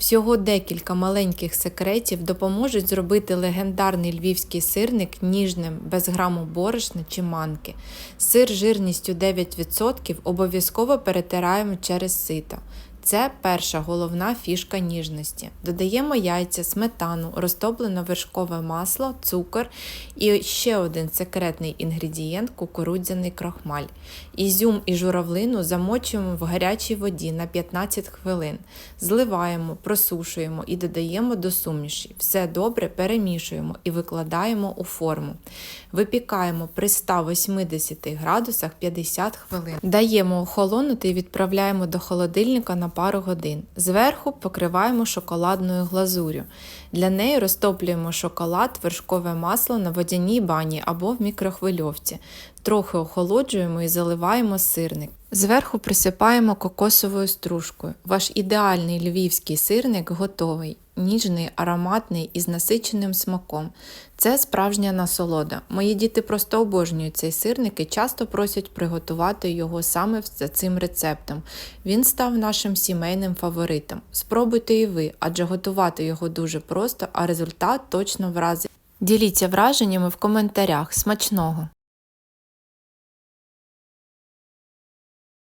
Всього декілька маленьких секретів допоможуть зробити легендарний львівський сирник ніжним, без граму борошна чи манки. Сир жирністю 9% обов'язково перетираємо через сито. Це перша головна фішка ніжності. Додаємо яйця, сметану, розтоплене вершкове масло, цукор і ще один секретний інгредієнт кукурудзяний крохмаль. Ізюм і журавлину замочуємо в гарячій воді на 15 хвилин. Зливаємо, просушуємо і додаємо до суміші. Все добре перемішуємо і викладаємо у форму. Випікаємо при 180 градусах 50 хвилин. Даємо охолонути і відправляємо до холодильника на пару годин. Зверху покриваємо шоколадною глазурю. Для неї розтоплюємо шоколад, вершкове масло на водяній бані або в мікрохвильовці. Трохи охолоджуємо і заливаємо сирник. Зверху присипаємо кокосовою стружкою. Ваш ідеальний львівський сирник готовий, ніжний, ароматний і з насиченим смаком. Це справжня насолода. Мої діти просто обожнюють цей сирник і часто просять приготувати його саме за цим рецептом. Він став нашим сімейним фаворитом. Спробуйте і ви, адже готувати його дуже просто, а результат точно вразить. Діліться враженнями в коментарях. Смачного!